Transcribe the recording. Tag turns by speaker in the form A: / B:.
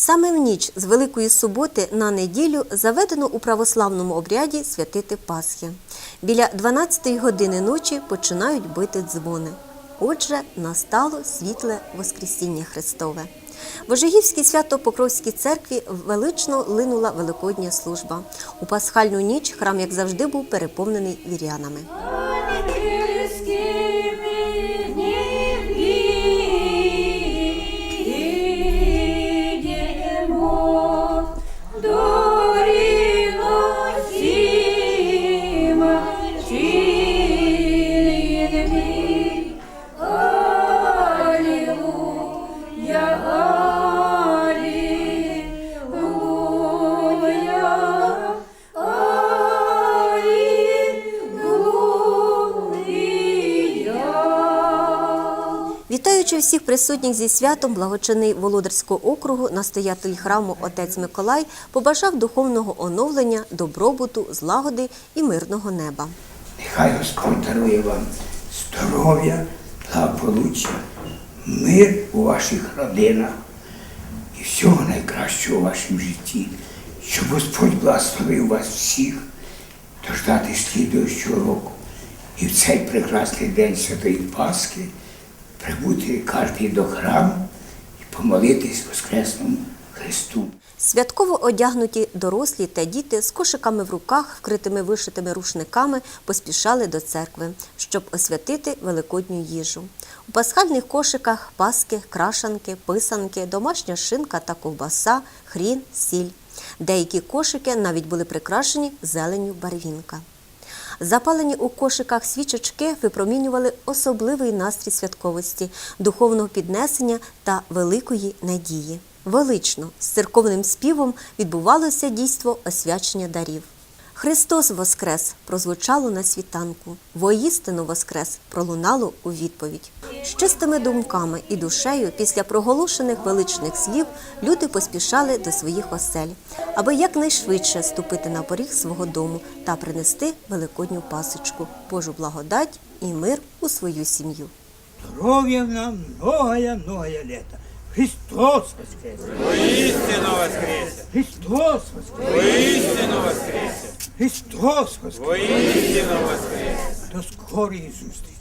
A: Саме в ніч з Великої суботи на неділю заведено у православному обряді святити Пасхи. Біля 12-ї години ночі починають бити дзвони. Отже, настало світле Воскресіння Христове. В Ожигівській свято-Покровській церкві велично линула великодня служба. У пасхальну ніч храм, як завжди, був переповнений вірянами. Вітаючи всіх присутніх зі святом, благочинний Володарського округу, настоятель храму отець Миколай побажав духовного оновлення, добробуту, злагоди і мирного неба.
B: Нехай Господь дарує вам здоров'я, благополуччя, мир у ваших родинах і всього найкращого у вашому житті, щоб Господь благословив вас всіх дождати слідуючого року. І в цей прекрасний день Святої Пасхи прибути кожен до храму і помолитись Воскресному Христу.
A: Святково одягнуті дорослі та діти з кошиками в руках, вкритими вишитими рушниками, поспішали до церкви, щоб освятити великодню їжу. У пасхальних кошиках паски, крашанки, писанки, домашня шинка та ковбаса, хрін, сіль. Деякі кошики навіть були прикрашені зеленню барвінка. Запалені у кошиках свічечки випромінювали особливий настрій святковості, духовного піднесення та великої надії. Велично з церковним співом відбувалося дійство освячення дарів. Христос Воскрес прозвучало на світанку, воістину Воскрес пролунало у відповідь. З чистими думками і душею після проголошених величних слів люди поспішали до своїх осель, аби якнайшвидше ступити на поріг свого дому та принести великодню пасочку, Божу благодать і мир у свою сім'ю.
C: Здоровья нам многое-многое лето. Христос воскрес!
D: Воистину воскресе!
C: Христос воскрес!
D: Воистину воскресе!
C: Христос
D: воскресе!
C: До скорої зустрічі!